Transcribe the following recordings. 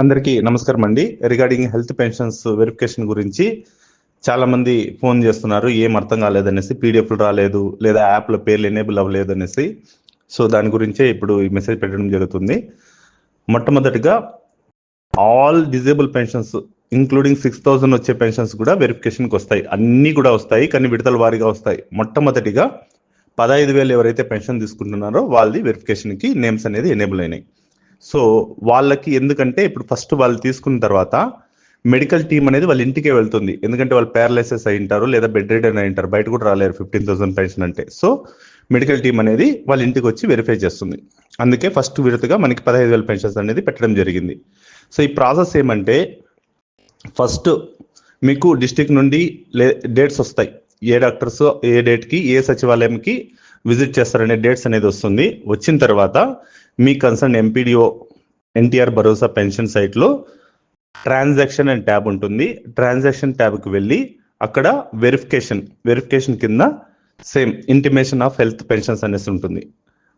అందరికీ నమస్కారం అండి. రిగార్డింగ్ హెల్త్ పెన్షన్స్ వెరిఫికేషన్ గురించి చాలా మంది ఫోన్ చేస్తున్నారు. ఏం అర్థం కాలేదనేసి పీడిఎఫ్లు రాలేదు లేదా యాప్లో పేర్లు ఎనేబుల్ అవ్వలేదు అనేసి సో దాని గురించే ఇప్పుడు ఈ మెసేజ్ పెట్టడం జరుగుతుంది. మొట్టమొదటిగా all disable pensions including six thousand వచ్చే పెన్షన్స్ కూడా వెరిఫికేషన్కి వస్తాయి. అన్నీ కూడా వస్తాయి కానీ విడతల వారీగా వస్తాయి. మొట్టమొదటిగా పదహైదు వేలు ఎవరైతే పెన్షన్ తీసుకుంటున్నారో వాళ్ళది వెరిఫికేషన్కి నేమ్స్ అనేది ఎనేబుల్ అయినాయి. సో వాళ్ళకి ఎందుకంటే ఇప్పుడు ఫస్ట్ వాళ్ళు తీసుకున్న తర్వాత మెడికల్ టీమ్ అనేది వాళ్ళ ఇంటికే వెళ్తుంది. ఎందుకంటే వాళ్ళు ప్యారలైసెస్ అయి ఉంటారు లేదా బెడ్ రీడర్ అయి ఉంటారు. బయట కూడా రాలేరు ఫిఫ్టీన్ థౌసండ్ పెన్షన్ అంటే. సో మెడికల్ టీమ్ అనేది వాళ్ళ ఇంటికి వచ్చి వెరిఫై చేస్తుంది. అందుకే ఫస్ట్ విడతగా మనకి పదహైదు వేల పెన్షన్స్ అనేది పెట్టడం జరిగింది. సో ఈ ప్రాసెస్ ఏమంటే ఫస్ట్ మీకు డిస్టిక్ నుండి లే డేట్స్ వస్తాయి. ఏ డాక్టర్స్ ఏ డేట్కి ఏ సచివాలయంకి విజిట్ చేస్తారనే డేట్స్ అనేది వస్తుంది. వచ్చిన తర్వాత మీ కన్సర్న్ ఎంపీడీఓ ఎన్టీఆర్ భరోసా పెన్షన్ సైట్లో ట్రాన్సాక్షన్ అండ్ ట్యాబ్ ఉంటుంది. ట్రాన్సాక్షన్ ట్యాబ్కి వెళ్ళి అక్కడ వెరిఫికేషన్ వెరిఫికేషన్ కింద same intimation of health pensions అనేసి ఉంటుంది.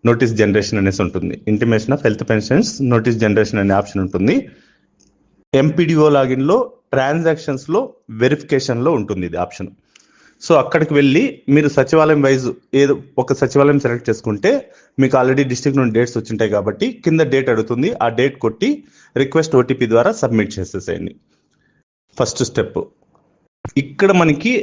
నోటీస్ జనరేషన్ అనేసి ఉంటుంది. Intimation of health pensions notice generation అనే ఆప్షన్ ఉంటుంది. ఎంపీడీఓ లాగిన్లో ట్రాన్సాక్షన్స్లో వెరిఫికేషన్లో ఉంటుంది ఇది ఆప్షన్ సో అక్కడికి వెళ్ళి మీరు సచివాలయం వైజ్ ఏదో ఒక సచివాలయం సెలెక్ట్ చేసుకుంటే మీకు ఆల్రెడీ డిస్ట్రిక్ట్ నుండి డేట్స్ వచ్చింటాయి కాబట్టి కింద డేట్ అడుగుతుంది. ఆ డేట్ కొట్టి రిక్వెస్ట్ ఓటీపీ ద్వారా సబ్మిట్ చేసేసేయండి. First step. ఇక్కడ మనకి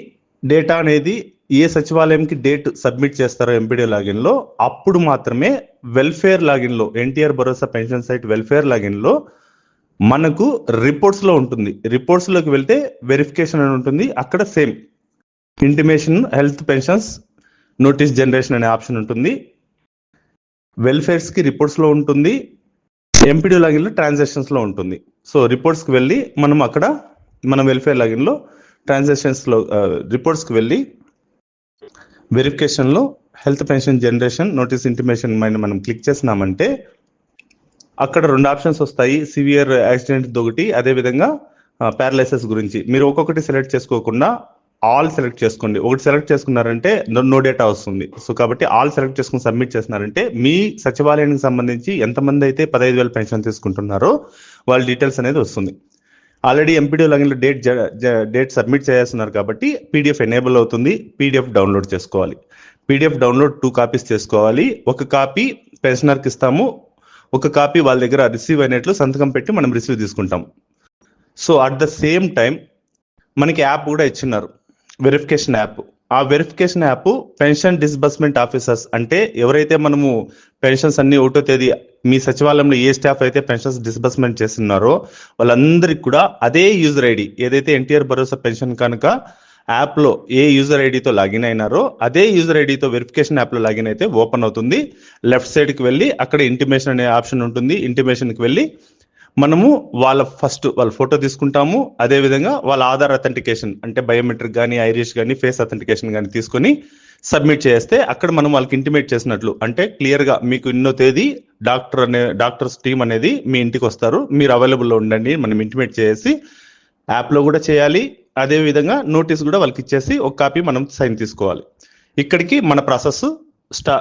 డేటా అనేది ఏ సచివాలయంకి డేట్ సబ్మిట్ చేస్తారో ఎంపీడీ లాగిన్లో అప్పుడు మాత్రమే వెల్ఫేర్ లాగిన్లో ఎన్టీఆర్ భరోసా పెన్షన్ సైట్ వెల్ఫేర్ లాగిన్లో మనకు రిపోర్ట్స్లో ఉంటుంది. రిపోర్ట్స్లోకి వెళ్తే వెరిఫికేషన్ అని ఉంటుంది. అక్కడ same intimation health pensions notice generation అనే ఆప్షన్ ఉంటుంది. వెల్ఫేర్స్కి రిపోర్ట్స్లో ఉంటుంది. ఎంపీడీ లాగిన్లో ట్రాన్సాక్షన్స్లో ఉంటుంది. సో రిపోర్ట్స్కి వెళ్ళి మనం అక్కడ మన వెల్ఫేర్ లాగిన్లో ట్రాన్సాక్షన్స్లో రిపోర్ట్స్కి వెళ్ళి వెరిఫికేషన్లో health pension generation notice intimation పైన మనం క్లిక్ చేసినామంటే అక్కడ రెండు ఆప్షన్స్ వస్తాయి. సివియర్ యాక్సిడెంట్ ఒకటి అదేవిధంగా పారాలైసిస్ గురించి. మీరు ఒక్కొక్కటి సెలెక్ట్ చేసుకోకుండా ఆల్ సెలెక్ట్ చేసుకోండి. ఒకటి సెలెక్ట్ చేసుకున్నారంటే నో డేటా వస్తుంది. సో కాబట్టి ఆల్ సెలెక్ట్ చేసుకుని సబ్మిట్ చేస్తున్నారంటే మీ సచివాలయానికి సంబంధించి ఎంతమంది అయితే పదహైదు వేల పెన్షన్ తీసుకుంటున్నారో వాళ్ళ డీటెయిల్స్ అనేది వస్తుంది. ఆల్రెడీ ఎంపీడీ లాగిన్లో డేట్ డేట్ సబ్మిట్ చేస్తున్నారు కాబట్టి పీడిఎఫ్ ఎనేబుల్ అవుతుంది. పీడిఎఫ్ డౌన్లోడ్ చేసుకోవాలి. పీడిఎఫ్ డౌన్లోడ్ టూ కాపీస్ చేసుకోవాలి. ఒక కాపీ పెన్షనర్కి ఇస్తాము. ఒక కాపీ వాళ్ళ దగ్గర రిసీవ్ అయినట్లు సంతకం పెట్టి మనం రిసీవ్ తీసుకుంటాం so at the same time మనకి యాప్ కూడా ఇచ్చిన్నారు. వెరిఫికేషన్ యాప్ ఆ verification app pension disbursement officers అంటే ఎవరైతే మనము పెన్షన్స్ అన్ని ఒకటో తేదీ మీ సచివాలయంలో ఏ స్టాఫ్ అయితే పెన్షన్స్ డిస్బర్స్మెంట్ చేస్తున్నారో వాళ్ళందరికీ కూడా అదే యూజర్ ఐడి ఏదైతే ఎన్టీఆర్ భరోసా పెన్షన్ కనుక యాప్లో ఏ యూజర్ ఐడితో లాగిన్ అయినారో అదే యూజర్ ఐడితో వెరిఫికేషన్ యాప్లో లాగిన్ అయితే ఓపెన్ అవుతుంది. లెఫ్ట్ సైడ్కి వెళ్ళి అక్కడ ఇంటిమేషన్ అనే ఆప్షన్ ఉంటుంది. ఇంటిమేషన్కి వెళ్ళి మనము వాళ్ళ ఫస్ట్ వాళ్ళ ఫోటో తీసుకుంటాము. అదే విధంగా వాళ్ళ ఆధార్ అథెంటికేషన్ అంటే బయోమెట్రిక్ కానీ ఐరిష్ కానీ ఫేస్ అథెంటికేషన్ కానీ తీసుకొని సబ్మిట్ చేస్తే అక్కడ మనం వాళ్ళకి ఇంటిమేట్ చేసినట్లు. అంటే క్లియర్గా మీకు ఇన్నో తేదీ డాక్టర్ అనే డాక్టర్స్ టీం అనేది మీ ఇంటికి వస్తారు. మీరు అవైలబుల్లో ఉండండి మనం ఇంటిమేట్ చేసి యాప్లో కూడా చేయాలి. అదే విధంగా నోటీస్ కూడా వాళ్ళకి ఇచ్చేసి ఒక కాపీ మనం సైన్ తీసుకోవాలి. ఇక్కడికి మన ప్రాసెస్ స్టా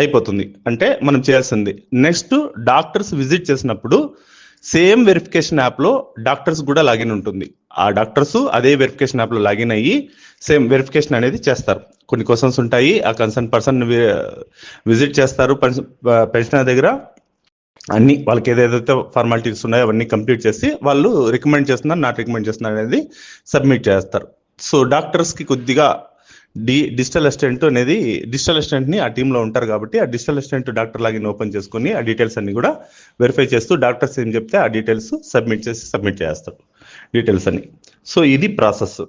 అయిపోతుంది. అంటే మనం చేయాల్సింది నెక్స్ట్ డాక్టర్స్ విజిట్ చేసినప్పుడు సేమ్ వెరిఫికేషన్ యాప్లో డాక్టర్స్ కూడా లాగిన్ ఉంటుంది. ఆ డాక్టర్స్ అదే వెరిఫికేషన్ యాప్లో లాగిన్ అయ్యి సేమ్ వెరిఫికేషన్ అనేది చేస్తారు. కొన్ని క్వశ్చన్స్ ఉంటాయి ఆ కన్సర్న్ పర్సన్ విజిట్ చేస్తారు పెన్షనర్ uh, దగ్గర. అన్ని వాళ్ళకి ఏదైతే ఫార్మాలిటీస్ ఉన్నాయో అవన్నీ కంప్లీట్ చేసి వాళ్ళు రికమెండ్ చేస్తున్నారు నాట్ రికమెండ్ చేస్తున్నారు అనేది సబ్మిట్ చేస్తారు. సో డాక్టర్స్కి కొద్దిగా డి డిజిటల్ అసిస్టెంట్ అనేది డిజిటల్ అసిస్టెంట్ని ఆ టీంలో ఉంటారు కాబట్టి ఆ digital assistant doctor login open చేసుకుని ఆ డీటెయిల్స్ అన్ని కూడా వెరిఫై చేస్తూ డాక్టర్స్ ఏం చెప్తే ఆ డీటెయిల్స్ సబ్మిట్ చేసి సబ్మిట్ చేస్తారు డీటెయిల్స్ అన్ని. సో ఇది ప్రాసెస్.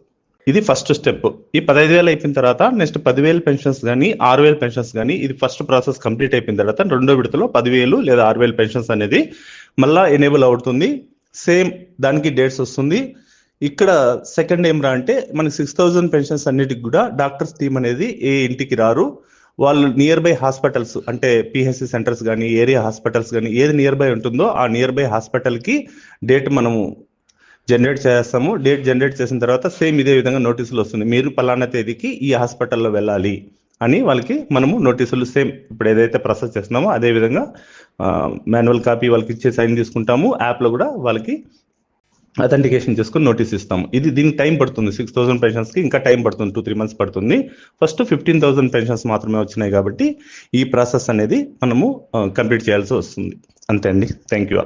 ఇది ఫస్ట్ స్టెప్. ఈ పదహైదు వేలు అయిపోయిన తర్వాత నెక్స్ట్ పదివేలు పెన్షన్స్ కానీ ఆరు వేలు పెన్షన్స్ కానీ ఇది ఫస్ట్ ప్రాసెస్ కంప్లీట్ అయిపోయిన తర్వాత రెండో విడతలో పదివేలు లేదా ఆరు వేలు పెన్షన్స్ అనేది మళ్ళా ఎనేబుల్ అవుతుంది. సేమ్ దానికి డేట్స్ వస్తుంది. ఇక్కడ సెకండ్ ఏం రా అంటే మనకి సిక్స్ థౌజండ్ పెన్షన్స్ అన్నిటికి కూడా డాక్టర్స్ టీమ్ అనేది ఏ ఇంటికి రారు. వాళ్ళు నియర్ బై హాస్పిటల్స్ అంటే పిహెచ్సి సెంటర్స్ కానీ ఏరియా హాస్పిటల్స్ కానీ ఏది నియర్ బై ఉంటుందో ఆ నియర్ బై హాస్పిటల్కి డేట్ మనము జనరేట్ చేస్తాము. డేట్ జనరేట్ చేసిన తర్వాత సేమ్ ఇదే విధంగా నోటీసులు వస్తుంది. మీరు పలానా తేదీకి ఈ హాస్పిటల్లో వెళ్ళాలి అని వాళ్ళకి మనము నోటీసులు సేమ్ ఇప్పుడు ఏదైతే ప్రాసెస్ చేస్తున్నామో అదే విధంగా మాన్యువల్ కాపీ వాళ్ళకి ఇచ్చే సైన్ తీసుకుంటాము. యాప్లో కూడా వాళ్ళకి అథెంటికేషన్ చేసుకుని నోటీస్ ఇస్తాము. ఇది దీనికి టైం పడుతుంది. సిక్స్ థౌసండ్ పెన్షన్స్కి ఇంకా టైం పడుతుంది. టూ త్రీ మంత్స్ పడుతుంది. ఫస్ట్ ఫిఫ్టీన్ థౌసండ్ పెన్షన్స్ మాత్రమే వచ్చినాయి కాబట్టి ఈ ప్రాసెస్ అనేది మనము కంప్లీట్ చేయాల్సి వస్తుంది. అంతే అండి. Thank you